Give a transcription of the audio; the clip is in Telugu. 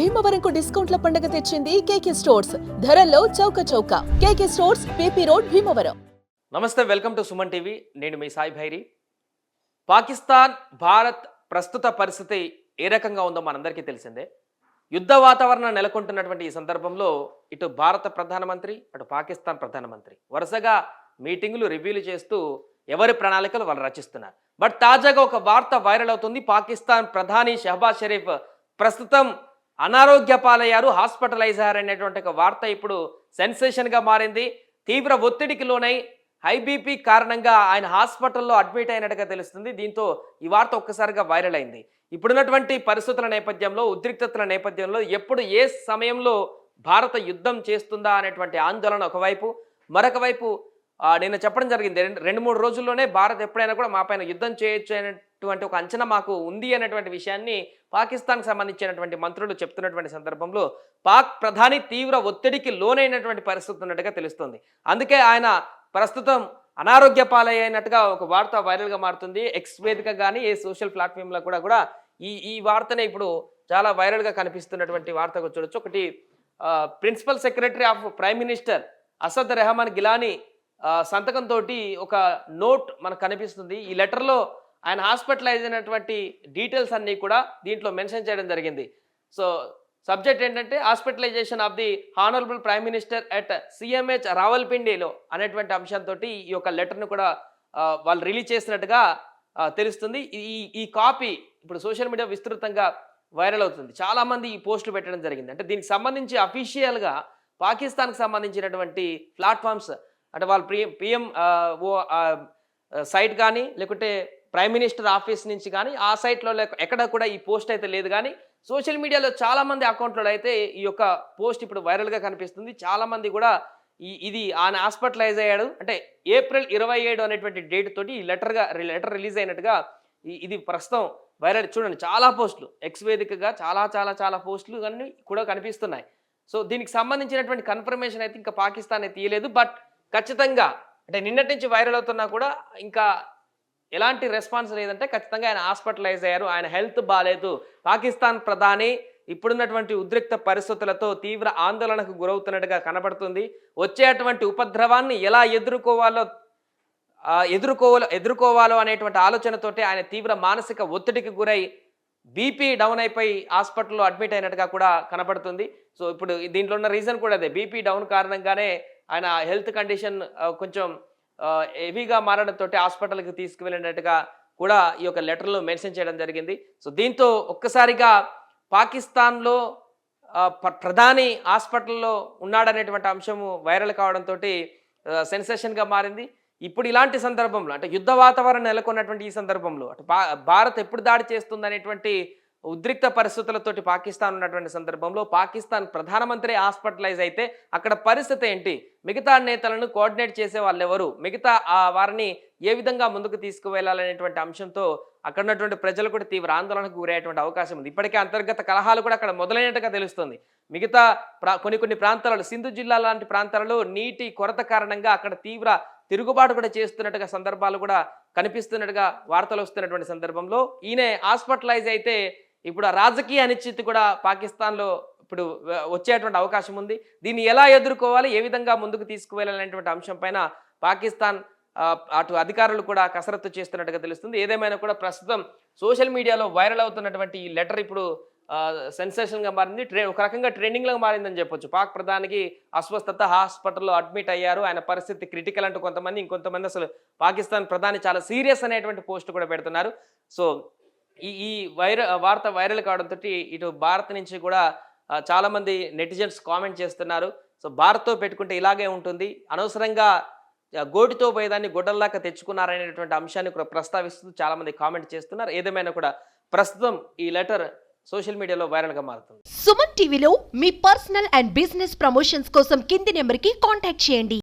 భీమవరంకు డిస్కౌంట్ల పండుగ తెచ్చింది కేకే స్టోర్స్. ధరల్లో చౌక చౌక. KK stores PP road Bhimavaram. Namaste welcome to Suman TV. నేను మీ సాయి భైరి. పాకిస్తాన్ భారత్ ప్రస్తుత పరిస్థితి ఏ రకంగా ఉందో మనందరికీ తెలిసిందే. యుద్ధ వాతావరణం నెలకొంటున్నటువంటి ఈ సందర్భంలో ఇటు భారత ప్రధానమంత్రి అటు పాకిస్తాన్ ప్రధానమంత్రి వరుసగా మీటింగులు రివ్యూలు చేస్తూ ఎవరి ప్రణాళికలు వాళ్ళు రచిస్తున్నారు. బట్ తాజాగా ఒక వార్త వైరల్ అవుతుంది. పాకిస్తాన్ ప్రధాని షహబాజ్ షరీఫ్ ప్రస్తుతం అనారోగ్య పాలయ్యారు హాస్పిటలైజ్ అయ్యారు అనేటువంటి ఒక వార్త ఇప్పుడు సెన్సేషన్గా మారింది. తీవ్ర ఒత్తిడికి లోనై హై బీపీ కారణంగా ఆయన హాస్పిటల్లో అడ్మిట్ అయినట్టుగా తెలుస్తుంది. దీంతో ఈ వార్త ఒక్కసారిగా వైరల్ అయింది. ఇప్పుడున్నటువంటి పరిస్థితుల నేపథ్యంలో ఉద్రిక్తతల నేపథ్యంలో ఎప్పుడు ఏ సమయంలో భారత యుద్ధం చేస్తుందా అనేటువంటి ఆందోళన ఒకవైపు. మరొక వైపు నిన్న చెప్పడం జరిగింది. రెండు మూడు రోజుల్లోనే భారత్ ఎప్పుడైనా కూడా మా పైన యుద్ధం చేయొచ్చు అనేటువంటి ఒక అంచనా మాకు ఉంది అనేటువంటి విషయాన్ని పాకిస్తాన్కి సంబంధించినటువంటి మంత్రులు చెప్తున్నటువంటి సందర్భంలో పాక్ ప్రధాని తీవ్ర ఒత్తిడికి లోనైనటువంటి పరిస్థితి ఉన్నట్టుగా తెలుస్తుంది. అందుకే ఆయన ప్రస్తుతం అనారోగ్య పాలైనట్టుగా ఒక వార్త వైరల్గా మారుతుంది. ఎక్స్ వేదిక కానీ ఏ సోషల్ ప్లాట్ఫామ్లో కూడా కూడా ఈ ఈ వార్తనే ఇప్పుడు చాలా వైరల్గా కనిపిస్తున్నటువంటి వార్తగా చూడొచ్చు. ఒకటి principal secretary of prime minister Asad Rehman Gilani సంతకంతో ఒక నోట్ మనకు కనిపిస్తుంది. ఈ లెటర్లో ఆయన హాస్పిటలైజ్ అయినటువంటి డీటెయిల్స్ అన్నీ కూడా దీంట్లో మెన్షన్ చేయడం జరిగింది. సో సబ్జెక్ట్ ఏంటంటే hospitalisation of the honourable prime minister at CMH రావల్పిండిలో అనేటువంటి అంశంతో ఈ యొక్క లెటర్ను కూడా వాళ్ళు రిలీజ్ చేసినట్టుగా తెలుస్తుంది. ఈ ఈ కాపీ ఇప్పుడు సోషల్ మీడియా విస్తృతంగా వైరల్ అవుతుంది. చాలామంది ఈ పోస్టులు పెట్టడం జరిగింది. అంటే దీనికి సంబంధించి అఫీషియల్గా పాకిస్తాన్కి సంబంధించినటువంటి ప్లాట్ఫామ్స్ అంటే వాళ్ళు పిఎం పిఎం ఓ సైట్ కానీ లేకుంటే ప్రైమ్ మినిస్టర్ ఆఫీస్ నుంచి కానీ ఆ సైట్లో లేక ఎక్కడ కూడా ఈ పోస్ట్ అయితే లేదు కానీ సోషల్ మీడియాలో చాలామంది అకౌంట్లో అయితే ఈ యొక్క పోస్ట్ ఇప్పుడు వైరల్గా కనిపిస్తుంది. చాలామంది కూడా ఈ ఇది ఆయన హాస్పిటలైజ్ అయ్యాడు. అంటే ఏప్రిల్ ఇరవై ఏడు అనేటువంటి డేట్ తోటి ఈ లెటర్గా లెటర్ రిలీజ్ అయినట్టుగా ఇది ప్రస్తుతం వైరల్ చూడండి. చాలా పోస్టులు. ఎక్స్ వేదికగా చాలా చాలా చాలా పోస్టులు అన్నీ కూడా కనిపిస్తున్నాయి. సో దీనికి సంబంధించినటువంటి కన్ఫర్మేషన్ అయితే ఇంకా పాకిస్తాన్ అయితే తీయలేదు. బట్ ఖచ్చితంగా అంటే నిన్నటి నుంచి వైరల్ అవుతున్నా కూడా ఇంకా ఎలాంటి రెస్పాన్స్ లేదంటే ఖచ్చితంగా ఆయన హాస్పిటలైజ్ అయ్యారు ఆయన హెల్త్ బాగాలేదు పాకిస్తాన్ ప్రధాని ఇప్పుడున్నటువంటి ఉద్రిక్త పరిస్థితులతో తీవ్ర ఆందోళనకు గురవుతున్నట్టుగా కనబడుతుంది. వచ్చేటువంటి ఉపద్రవాన్ని ఎలా ఎదుర్కోవాలో ఎదుర్కోవాలో ఎదుర్కోవాలో అనేటువంటి ఆలోచనతోటి ఆయన తీవ్ర మానసిక ఒత్తిడికి గురై బీపీ డౌన్ అయిపోయి హాస్పిటల్లో అడ్మిట్ అయినట్టుగా కూడా కనబడుతుంది. సో ఇప్పుడు దీంట్లో ఉన్న రీజన్ కూడా అదే బీపీ డౌన్ కారణంగానే ఆయన హెల్త్ కండిషన్ కొంచెం హెవీగా మారడంతో హాస్పిటల్కి తీసుకువెళ్ళినట్టుగా కూడా ఈ యొక్క లెటర్లో మెన్షన్ చేయడం జరిగింది. సో దీంతో ఒక్కసారిగా పాకిస్తాన్లో ప్రధాని హాస్పిటల్లో ఉన్నాడనేటువంటి అంశము వైరల్ కావడంతో సెన్సేషన్గా మారింది. ఇప్పుడు ఇలాంటి సందర్భంలో అంటే యుద్ధ వాతావరణం నెలకొన్నటువంటి ఈ సందర్భంలో అటు భారత్ ఎప్పుడు దాడి చేస్తుంది అనేటువంటి ఉద్రిక్త పరిస్థితులతోటి పాకిస్తాన్ ఉన్నటువంటి సందర్భంలో పాకిస్తాన్ ప్రధానమంత్రి హాస్పిటలైజ్ అయితే అక్కడ పరిస్థితి ఏంటి? మిగతా నేతలను కోఆర్డినేట్ చేసే వాళ్ళు ఎవరు మిగతా ఆ వారిని ఏ విధంగా ముందుకు తీసుకువెళ్ళాలనేటువంటి అంశంతో అక్కడ ఉన్నటువంటి ప్రజలు కూడా తీవ్ర ఆందోళనకు గురయ్యేటువంటి అవకాశం ఉంది. ఇప్పటికే అంతర్గత కలహాలు కూడా అక్కడ మొదలైనట్టుగా తెలుస్తుంది. మిగతా కొన్ని కొన్ని ప్రాంతాలలో సింధు జిల్లా లాంటి ప్రాంతాలలో నీటి కొరత కారణంగా అక్కడ తీవ్ర తిరుగుబాటు కూడా చేస్తున్నట్టుగా సందర్భాలు కూడా కనిపిస్తున్నట్టుగా వార్తలు వస్తున్నటువంటి సందర్భంలో ఈయన హాస్పిటలైజ్ అయితే ఇప్పుడు ఆ రాజకీయ అనిశ్చితి కూడా పాకిస్తాన్లో ఇప్పుడు వచ్చేటువంటి అవకాశం ఉంది. దీన్ని ఎలా ఎదుర్కోవాలి? ఏ విధంగా ముందుకు తీసుకువెళ్ళాలనేటువంటి అంశం పైన పాకిస్తాన్ అటు అధికారులు కూడా కసరత్తు చేస్తున్నట్టుగా తెలుస్తుంది. ఏదేమైనా కూడా ప్రస్తుతం సోషల్ మీడియాలో వైరల్ అవుతున్నటువంటి ఈ లెటర్ ఇప్పుడు సెన్సేషన్గా మారింది. ట్రే ఒక రకంగా ట్రెండింగ్లో మారిందని చెప్పొచ్చు. పాక్ ప్రధానికి అస్వస్థత హాస్పిటల్లో అడ్మిట్ అయ్యారు. ఆయన పరిస్థితి క్రిటికల్ అంటూ కొంతమంది ఇంకొంతమంది అసలు పాకిస్తాన్ ప్రధాని చాలా సీరియస్ అనేటువంటి పోస్ట్ కూడా పెడుతున్నారు. సో ఈ ఈ వైర వార్త వైరల్ కావడంతో ఇటు భారత్ నుంచి కూడా చాలామంది నెటిజన్స్ కామెంట్ చేస్తున్నారు. సో భారత్తో పెట్టుకుంటే ఇలాగే ఉంటుంది. అనవసరంగా గోటితో పోయేదాన్ని గొడ్డల్లాగా తెచ్చుకున్నారనేటువంటి అంశాన్ని కూడా ప్రస్తావిస్తూ చాలామంది కామెంట్ చేస్తున్నారు. ఏదేమైనా కూడా ప్రస్తుతం ఈ లెటర్ సోషల్ మీడియాలో వైరల్గా మారుతుంది. సుమన్ టీవీలో మీ పర్సనల్ అండ్ బిజినెస్ ప్రమోషన్స్ కోసం కింది నెంబర్కి కాంటాక్ట్ చేయండి.